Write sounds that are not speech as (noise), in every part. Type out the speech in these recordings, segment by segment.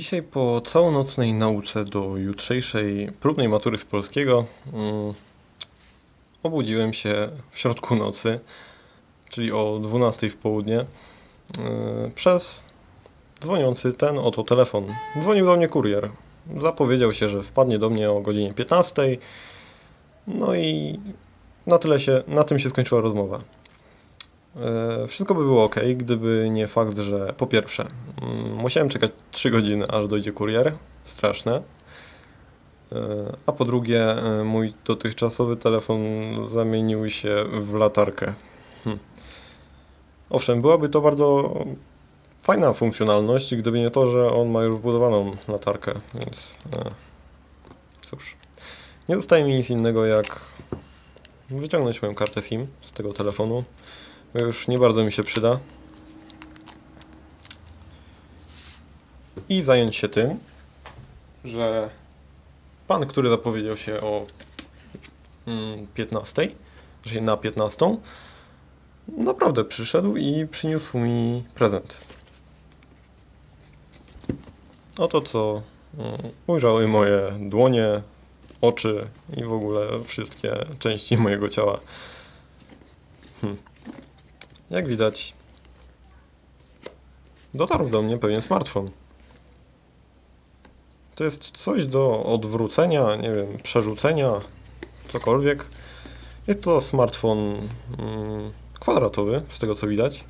Dzisiaj po całonocnej nauce do jutrzejszej próbnej matury z polskiego mm, obudziłem się w środku nocy, czyli o 12 w południe, yy, przez dzwoniący ten oto telefon. Dzwonił do mnie kurier. Zapowiedział się, że wpadnie do mnie o godzinie 15. No i na tyle się, na tym się skończyła rozmowa. E, wszystko by było ok, gdyby nie fakt, że po pierwsze, mm, musiałem czekać 3 godziny, aż dojdzie kurier. Straszne. E, a po drugie, e, mój dotychczasowy telefon zamienił się w latarkę. Hm. Owszem, byłaby to bardzo fajna funkcjonalność, gdyby nie to, że on ma już wbudowaną latarkę, więc cóż. Nie zostaje mi nic innego jak wyciągnąć moją kartę SIM z tego telefonu, już nie bardzo mi się przyda. I zająć się tym, że pan, który zapowiedział się o 15, mm, czyli na 15, naprawdę przyszedł i przyniósł mi prezent. Oto co mm, ujrzały moje dłonie, oczy i w ogóle wszystkie części mojego ciała. Hm. Jak widać, dotarł do mnie pewien smartfon. To jest coś do odwrócenia, nie wiem, przerzucenia, cokolwiek. Jest to smartfon mm, kwadratowy, z tego co widać,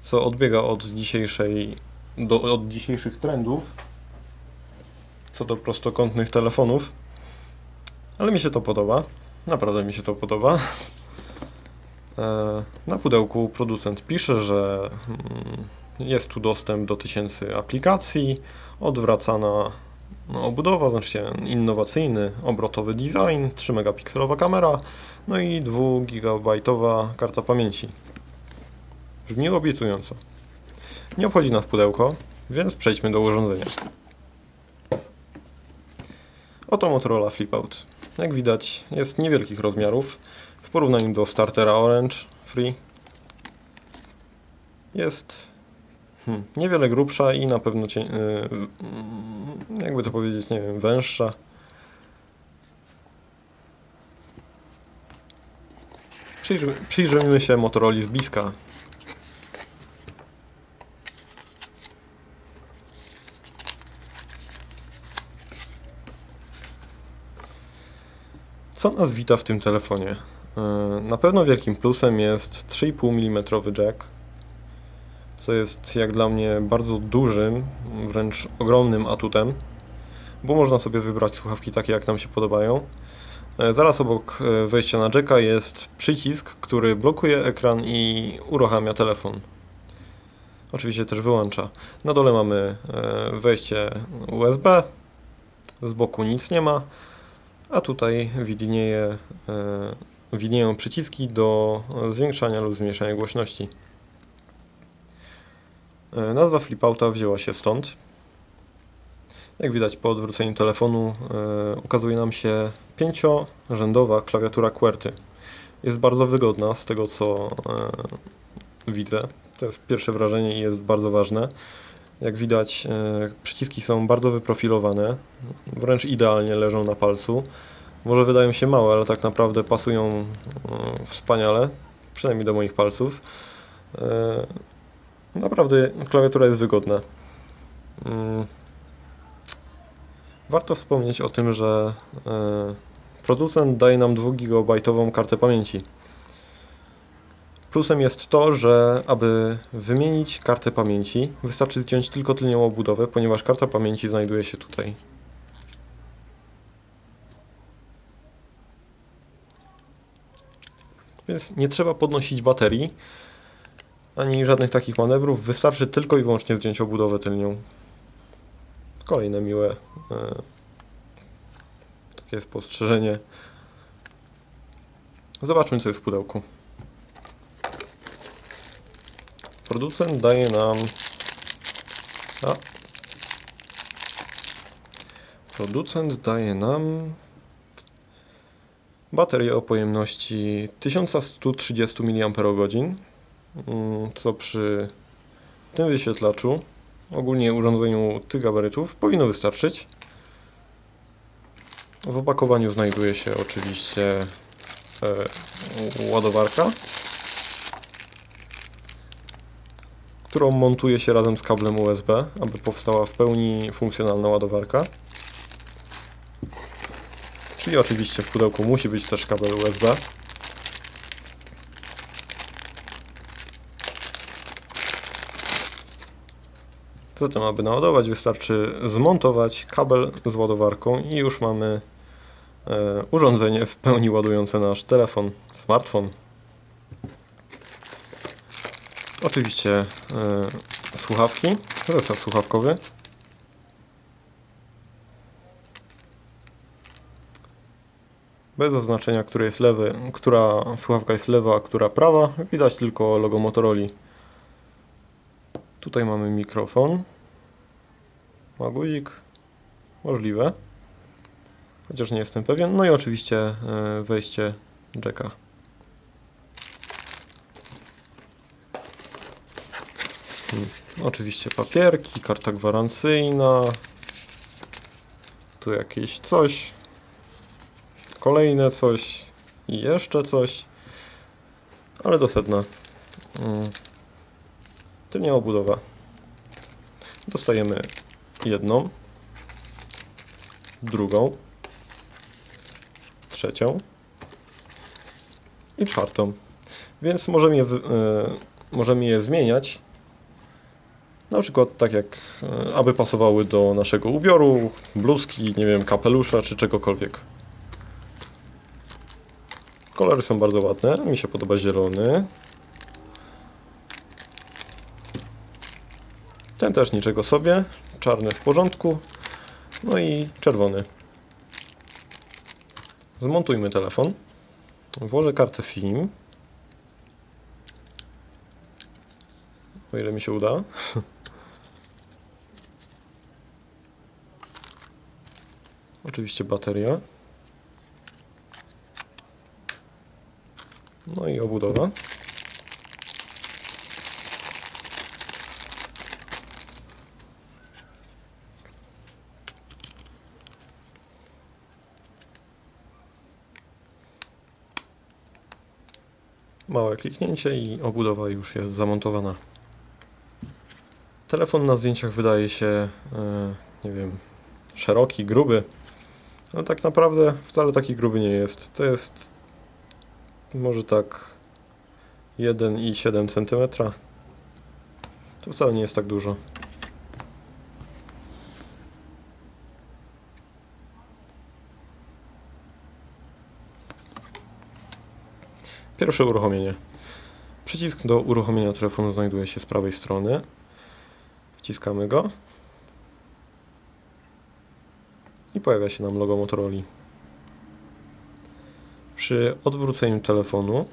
co odbiega od dzisiejszej, do, od dzisiejszych trendów co do prostokątnych telefonów. Ale mi się to podoba. Naprawdę mi się to podoba. E, na pudełku producent pisze, że mm, jest tu dostęp do tysięcy aplikacji, odwracana no, obudowa, znaczy innowacyjny, obrotowy design, 3 megapikselowa kamera, no i 2 gigabajtowa karta pamięci. Brzmi obiecująco. Nie obchodzi nas pudełko, więc przejdźmy do urządzenia. Oto Motorola Flipout. Jak widać jest niewielkich rozmiarów, porównaniu do startera Orange Free jest hmm, niewiele grubsza i na pewno yy, jakby to powiedzieć, nie wiem, węższa. Przyjrzymy, przyjrzyjmy się Motorola z bliska. Co nas wita w tym telefonie? E, na pewno wielkim plusem jest 3,5 mm jack, co jest jak dla mnie bardzo dużym, wręcz ogromnym atutem, bo można sobie wybrać słuchawki takie jak nam się podobają. E, zaraz obok e, wejścia na jacka jest przycisk, który blokuje ekran i uruchamia telefon. Oczywiście też wyłącza. Na dole mamy wejście USB, z boku nic nie ma, a tutaj widnieje widnieją przyciski do zwiększania lub zmniejszania głośności. E, nazwa flipouta wzięła się stąd. Jak widać po odwróceniu telefonu e, ukazuje nam się pięciorzędowa klawiatura QWERTY. Jest bardzo wygodna z tego co e, widzę. To jest pierwsze wrażenie i jest bardzo ważne. Jak widać przyciski są bardzo wyprofilowane, wręcz idealnie leżą na palcu. Może wydają się małe, ale tak naprawdę pasują e, wspaniale, przynajmniej do moich palców. E, naprawdę klawiatura jest wygodna. Mm. Warto wspomnieć o tym, że e, producent daje nam 2 GB kartę pamięci. Plusem jest to, że aby wymienić kartę pamięci, wystarczy zdjąć tylko tylnią obudowę, ponieważ karta pamięci znajduje się tutaj. Więc nie trzeba podnosić baterii, ani żadnych takich manewrów. Wystarczy tylko i wyłącznie zdjąć obudowę tylnią. Kolejne miłe e, takie spostrzeżenie. Zobaczmy co jest w pudełku. Producent daje nam a, producent daje nam Bateria o pojemności 1130 mAh, mm, co przy tym wyświetlaczu ogólnie urządzeniu tych gabarytów powinno wystarczyć. W opakowaniu znajduje się oczywiście e, ładowarka, którą montuje się razem z kablem USB, aby powstała w pełni funkcjonalna ładowarka. Czyli oczywiście w pudełku musi być też kabel USB. Zatem, aby naładować, wystarczy zmontować kabel z ładowarką i już mamy e, urządzenie w pełni ładujące nasz telefon, smartfon. Oczywiście e, słuchawki, zestaw słuchawkowy. Bez zaznaczenia, który jest lewy, która słuchawka jest lewa, a która prawa. Widać tylko logo Motorola. Tutaj mamy mikrofon. Ma guzik. Możliwe. Chociaż nie jestem pewien. No i oczywiście e, wejście jacka. Hmm. Oczywiście papierki, karta gwarancyjna. Tu jakieś coś. Kolejne coś. I jeszcze coś. Ale do sedna. Hmm tylnia obudowa. Dostajemy jedną, drugą, trzecią i czwartą. Więc możemy je, y, możemy je zmieniać. Na przykład tak jak, y, aby pasowały do naszego ubioru, bluzki, nie wiem, kapelusza czy czegokolwiek. Kolory są bardzo ładne. Mi się podoba zielony. Ten też niczego sobie. Czarny w porządku. No i czerwony. Zmontujmy telefon. Włożę kartę SIM. O ile mi się uda. (laughs) Oczywiście bateria. I obudowa. Małe kliknięcie i obudowa już jest zamontowana. Telefon na zdjęciach wydaje się, e, nie wiem, szeroki, gruby. Ale tak naprawdę wcale taki gruby nie jest. To jest może tak 1,7 cm. To wcale nie jest tak dużo. Pierwsze uruchomienie. Przycisk do uruchomienia telefonu znajduje się z prawej strony. Wciskamy go. I pojawia się nam logo Motorola. Przy odwróceniu telefonu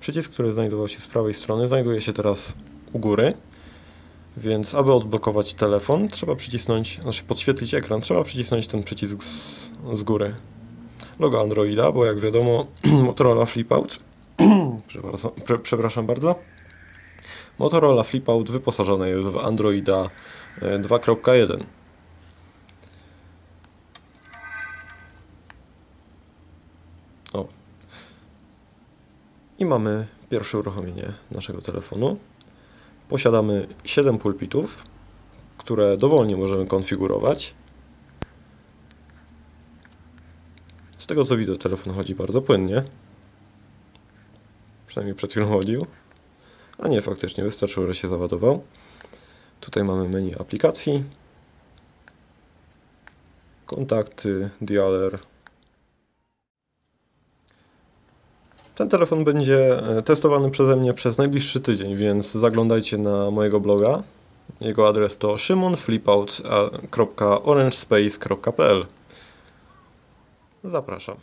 przycisk, który znajdował się z prawej strony, znajduje się teraz u góry. Więc aby odblokować telefon, trzeba przycisnąć, znaczy podświetlić ekran, trzeba przycisnąć ten przycisk z, z góry. Logo Androida, bo jak wiadomo (clears throat) Motorola Flipout (clears throat) przepraszam, przepraszam bardzo. Motorola Flipout wyposażone jest w Androida 2.1. I mamy pierwsze uruchomienie naszego telefonu. Posiadamy 7 pulpitów, które dowolnie możemy konfigurować. Z tego co widzę, telefon chodzi bardzo płynnie. Przynajmniej przed chwilą chodził. A nie, faktycznie wystarczyło, że się załadował. Tutaj mamy menu aplikacji. Kontakty, dialer. Ten telefon będzie e, testowany przeze mnie przez najbliższy tydzień, więc zaglądajcie na mojego bloga. Jego adres to szymonflipout.orangespace.pl Zapraszam.